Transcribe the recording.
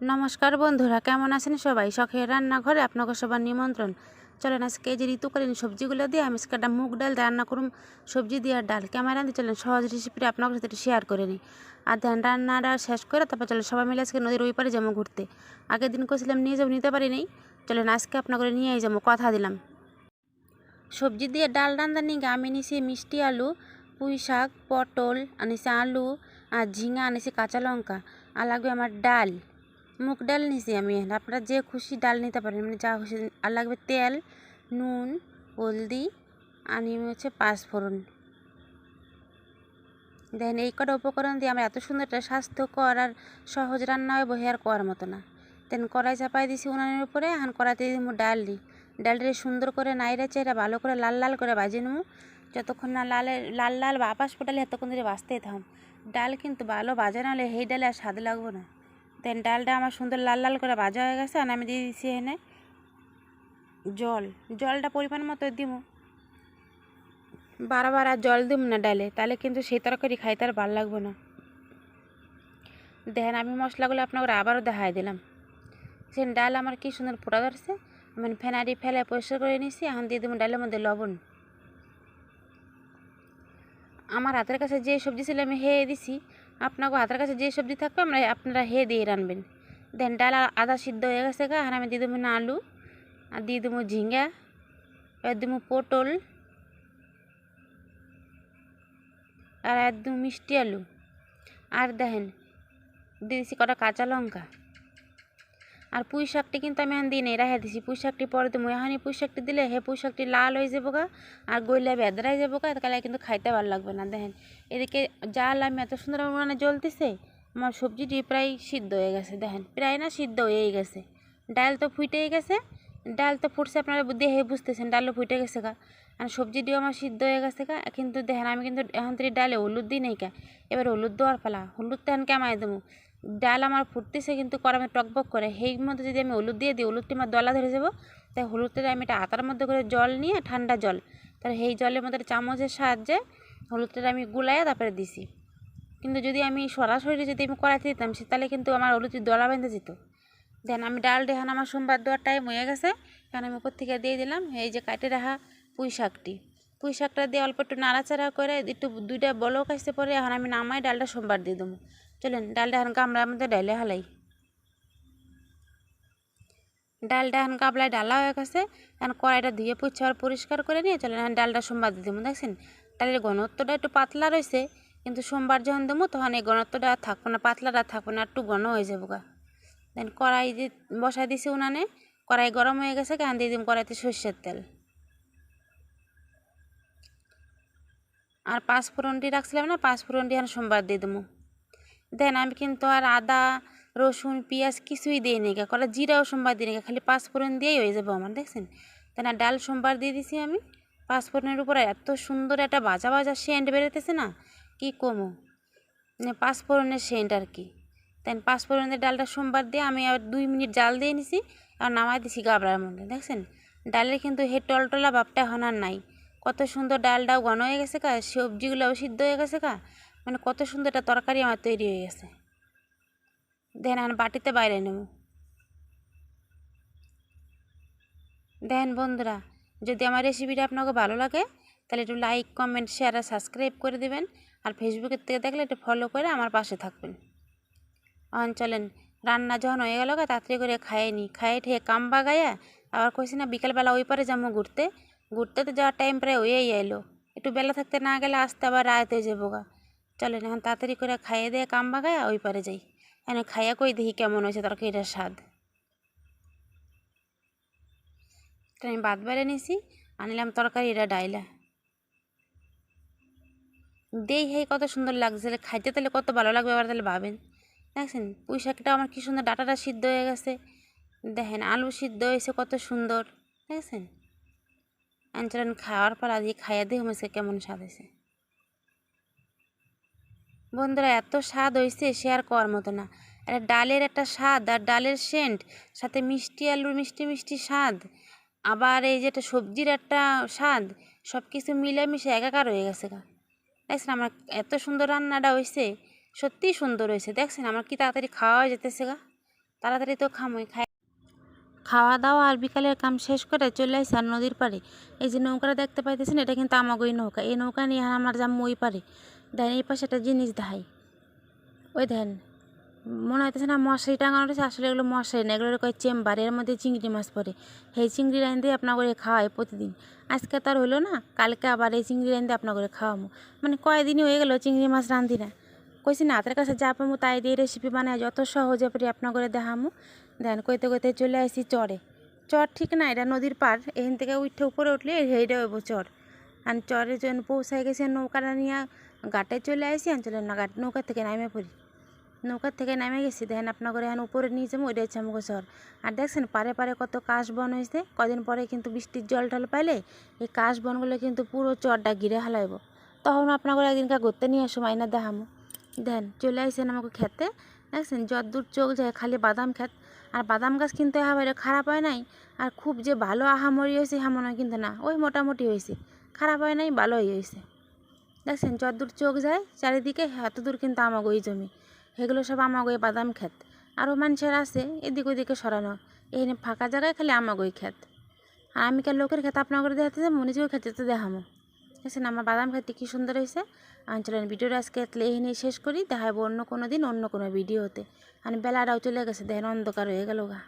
নমস্কার বন্ধুরা, কেমন আছেন সবাই? শখের রান্নাঘরে আপনাকে সবার নিমন্ত্রণ। চলেন আজকে এই যে ঋতুকালীন সবজিগুলো দিয়ে আমি আজকে একটা মুগ ডাল রান্না করুন সবজি দিয়ে আর ডাল ক্যামেরা দিয়ে চলেন, সহজ রেসিপিটা আপনার সাথে একটু শেয়ার করে নিই। আর ধ্যান, রান্নাটা শেষ করে তারপর চলেন সবাই মিলে আজকে নদীর ওই পারে যাব ঘুরতে। আগের দিন করেছিলাম নিয়ে যাব, নিতে পারি নাই চলেন আজকে আপনার করে নিয়েই যাব কথা দিলাম। সবজি দিয়ে ডাল রান্না নিয়ে আমি নিছি মিষ্টি আলু, পুঁই শাক, পটল, আনিছি আলু, আর ঝিঙা, আনিছি কাঁচা লঙ্কা। আর লাগবে আমার ডাল। মুগ ডাল নিছি আমি। আপনারা যে খুশি ডাল নিতে পারেন মানে যা খুশি, আর লাগবে তেল, নুন, হলদি, আর হচ্ছে পাঁচফোড়ন দেখেন, এই কটা উপকরণ দিয়ে আমরা এত সুন্দর একটা স্বাস্থ্যকর আর সহজ রান্না হয়, বহে আর করার মতো না। দেন কড়াই চাপাই দিছি উনানের উপরে, এখন কড়াইতে দিব ডাল দিই ডালটা সুন্দর করে নাইরা চেরা ভালো করে লাল লাল করে বাজে নেব। যতক্ষণ না লালে, লাল লাল বা আপাস ফোটালে এতক্ষণ ধরে বাঁচতেই থাম। ডাল কিন্তু ভালো বাজা না হলে, সেই ডালে আর স্বাদ লাগবো না। দেন ডালটা আমার সুন্দর লাল লাল করে ভাজা হয়ে গেছে, আর আমি দিয়ে দিচ্ছি এখানে জল। জলটা পরিমাণ মতো দিব বারবার আর জল দিব না ডালে, তাহলে কিন্তু সেই তরকারি খাইতে আর ভালো লাগবে না। দেখেন আমি মশলাগুলো আপনাকে আবারও দেখাই দিলাম। সে ডাল আমার কি সুন্দর পোড়া ধরছে। আমি ফেনারি ফেলে পরিষ্কার করে নিছি এখন দিয়ে দেবো ডালের মধ্যে লবণ। আমার হাতের কাছে যে সবজি ছিল আমি হেয়ে দিছি। আপনাকে হাতের কাছে যে সবজি থাকবে, আমরা আপনারা হে দিয়ে রানবেন। দেন ডাল আদা সিদ্ধ হয়ে গেছে গা, আর আমি দিয়ে দেবো না আলু, আর দিয়ে দেবো ঝিঙ্গা এবার দেবো পটল, আর একদম মিষ্টি আলু। আর দেখেন, দিয়ে দিছি কটা কাঁচা লঙ্কা। আর পুঁই শাকটি কিন্তু আমি এখন দিই নেই রেখে দিছি। পুঁই শাকটি পরে দেবো এখানে পুঁই শাকটি দিলে হে পুঁই শাকটি লাল হয়ে যাব গা, আর গইলে বেদরাই যাব গা, তাহলে কিন্তু খাইতে ভালো লাগবে না। দেখেন, এদিকে জাল আমি এত সুন্দর মানে জ্বলতেছে, আমার সবজিটি প্রায় সিদ্ধ হয়ে গেছে। দেখেন, প্রায় না সিদ্ধ হয়েই গেছে। ডাল তো ফুটেই গেছে। ডাল তো ফুটছে আপনারা দেখে বুঝতেছেন, ডালও ফুটে গেছে গা। আর সবজিটিও আমার সিদ্ধ হয়ে গেছে গা। কিন্তু দেখেন, আমি কিন্তু এখন থেকে ডালে হলুদ দিই নাই কা। এবার হলুদ দেওয়ার ফেলা হলুদ তো এখন কেমাই দেবো ডাল আমার ফুটতেছে কিন্তু করামে টকবক করে। সেই মধ্যে যদি আমি হলুদ দিয়ে দিই, হলুদটি আমার দলা ধরে যাব। তাই হলুদটা আমি একটা আতার মধ্যে করে জল নিয়ে ঠান্ডা জল, তাহলে সেই জলের মধ্যে চামচের সাহায্যে হলুদটা আমি গুলাইয়া তারপরে দিছি। কিন্তু যদি আমি সরাসরি যদি আমি কড়াইতে দিতাম, সে তাহলে কিন্তু আমার হলুদটি দলা বেঁধে যেত। দেন আমি ডাল দেখান আমার সোমবার দেওয়ার টাইম হয়ে গেছে। কারণ আমি উপর থেকে দিয়ে দিলাম, এই যে কাটে রাখা পুঁই শাকটি। পুঁই শাকটা দিয়ে অল্প একটু নাড়াচাড়া করে একটু দুইটা বলক আসতে পরে, এখন আমি নামাই ডালটা সোমবার দিয়ে দেবো। চলেন ডালটা এখন গামলার মধ্যে ডালে হালাই ডালটা এখন গাবলায় ডালা হয়ে গেছে এখন কড়াইটা ধুয়ে পুচ্ছে পরিষ্কার করে নিয়ে চলেন এখন ডালটা সোমবার দিয়ে দেবো দেখছেন ডালের ঘনত্বটা একটু পাতলা রয়েছে কিন্তু সোমবার যখন দেবো, তখন এই ঘনত্বটা আর থাকব না পাতলাটা থাকব না, একটু ঘন হয়ে যাব গা। দেন কড়াই দিয়ে বসাই দিছি উনানে, কড়াই গরম হয়ে গেছে, কেন দিয়ে দিম কড়াইতে সর্ষের তেল। আর পাঁচ ফোড়নটি রাখছিলাম না, পাঁচ ফোড়নটি এখন সোমবার দিয়ে দেবো। দেন আমি কিন্তু আর আদা, রসুন, পেঁয়াজ কিছুই দিই নি করা জিরাও সোমবার দিই নি খালি পাঁচ ফোড়ন দিয়েই হয়ে যাব আমার, দেখছেন? আর ডাল সোমবার দিয়ে দিছি আমি। পাঁচ ফোড়নের উপরে এত সুন্দর একটা বাজা বাজা সেন্ট বেরোতেছে না, কি কমো? মানে পাঁচ ফোড়নের সেন্ট আর কি। দেন পাঁচ ফোড়নের ডালটা সোমবার দিয়ে আমি আর দুই মিনিট জাল দিয়ে নিছি, আর নামাই দিছি গাবড়ার মধ্যে, দেখছেন? ডালের কিন্তু হে টলটলা ভাবটা আর নাই। কত সুন্দর ডালটাও ঘন হয়ে গেছে কা সবজিগুলোও সিদ্ধ হয়ে গেছে কা মানে কত সুন্দর একটা তরকারি আমার তৈরি হয়ে গেছে। দেখেন আমি বাটিতে বাইরে নেব। দেখেন বন্ধুরা, যদি আমার রেসিপিটা আপনাকে ভালো লাগে, তাহলে একটু লাইক কমেন্ট শেয়ার আর সাবস্ক্রাইব করে দেবেন। আর ফেসবুকের থেকে দেখলে একটু ফলো করে আমার পাশে থাকবেন। অন চলেন, রান্না যখন হয়ে গেল তাড়াতাড়ি করে খাইয়ে নি খাইয়ে ঠেয়ে কাম বাগাইয়া আবার কইছি না, বিকালবেলা ওই পারে যাব ঘুরতে। ঘুরতে তো যাওয়ার টাইম প্রায় হয়েই এলো একটু বেলা থাকতে না গেলে আসতে আবার রাত যাব গা। চলেন, এখন তাড়াতাড়ি করে খাইয়ে দিয়ে কাম বাগায় ওই পারে যাই। এনে খাইয়া কই দেখি কেমন হয়েছে তরকারিটার স্বাদ। আমি বাদ বেড়ে নিছি, আনিলাম তরকারি এটা ডাইলা। দেই হেই, কত সুন্দর লাগছে খাইতে তাহলে কত ভালো লাগবে আবার তাহলে ভাবেন। দেখছেন, পুঁই শাকটা আমার কি সুন্দর ডাটাটা সিদ্ধ হয়ে গেছে। দেখেন, আলু সিদ্ধ হয়েছে কত সুন্দর। দেখছেন? আনচলেন, খাওয়ার পর আজকে খাইয়া দিয়ে হমেছে কেমন স্বাদ হয়েছে। বন্ধুরা, এত স্বাদ হয়েছে সে আর কর মতো না। একটা ডালের একটা স্বাদ আর ডালের সেন্ট, সাথে মিষ্টি আলুর মিষ্টি মিষ্টি স্বাদ। আবার এই যেটা সবজির একটা স্বাদ সব কিছু মিলেমিশে একাকার হয়ে গেছে গা। দেখছেন আমার এত সুন্দর রান্নাটা হয়েছে সত্যিই সুন্দর হয়েছে দেখছেন আমার কি তাড়াতাড়ি খাওয়া যেতেছে গা। তাড়াতাড়ি তো খামই, খাই। খাওয়া দাওয়া আর বিকালের কাম শেষ করে চলে আসি আর নদীর পাড়ে। এই যে নৌকাটা দেখতে পাইতেছেন, এটা কিন্তু আমাগোই নৌকা। এই নৌকা নিয়ে আমার যাম ওই পারে দেখেন এই পাশে একটা জিনিস দেখাই। ওই দেখেন মনে হইতেছে না মশারি টাঙানো রয়েছে আসলে এগুলো মশারি না, এগুলো কয় চেম্বার, এর মধ্যে চিংড়ি মাছ পড়ে। সেই চিংড়ি রাইন দিয়ে আপনার করে খাওয়াই প্রতিদিন। আজকে তো আর না, কালকে আবার এই চিংড়ি রাইন দিয়ে আপনার করে খাওয়াবো মানে কয়দিনই হয়ে গেল চিংড়ি মাছ রান্ধি না। কইছি না হাতের কাছে যা পাবো তাই দিয়ে রেসিপি বানায় যত সহজে পারি আপনার করে দেখামু। দেন কইতে কইতে চলে আসি চরে। চর ঠিক না, এটা নদীর পার এখান থেকে উঠে উপরে উঠলে হেইটা হইব চর। আর চরের জন্য পৌঁছায় গেছে নৌকাটা নিয়ে ঘাটে চলে আসি চলে না ঘাট নৌকা থেকে নামে পড়ি। নৌকার থেকে নামে গেছি, দেখেন আপনার এখন উপরে নিয়ে যাব ওইটা হচ্ছে আমাকে চর আর দেখছেন, পারে পারে কত কাশ বন হয়েছে কদিন পরে কিন্তু বৃষ্টির জল টল পাইলে এই কাশ বনগুলো কিন্তু পুরো চরটা ঘিরে হালাইব। তখন আপনার করে একদিনকার ঘুরতে নিয়ে আসো মাইনা দেখামো। দেন চলে আসেন আমাকে খেতে। দেখছেন যতদূর চোখ যায়, খালি বাদাম খেত। আর বাদাম গাছ কিন্তু একেবারে খারাপ হয় নাই। আর খুব যে ভালো আহামরি হয়েছে এমন কিন্তু না। ওই মোটামুটি হয়েছে খারাপ হয় নাই, ভালোই হয়েছে দেখছেন, যতদূর চোখ যায়, চারিদিকে এত দূর কিন্তু আমাকে ওই জমি। এগুলো সব আমাকে ওই বাদাম ক্ষেত। আরও মানুষের আছে, এদিক ওদিকে সরানো। এখানে ফাঁকা জায়গায় খালি আমাকে ওই ক্ষেত। আর আমি কার লোকের ক্ষেত আপনার করে দেখাতে যাব নিজেও খেতে তো দেখামো। দেখছেন, আমার বাদাম খেতে কী সুন্দর হয়েছে। চলেন ভিডিওটা আজকে এখানে শেষ করি। দেখাবো অন্য কোনো দিন, অন্য কোনো ভিডিওতে। আর বেলাটাও চলে গেছে, দেখেন অন্ধকার হয়ে গেল গা।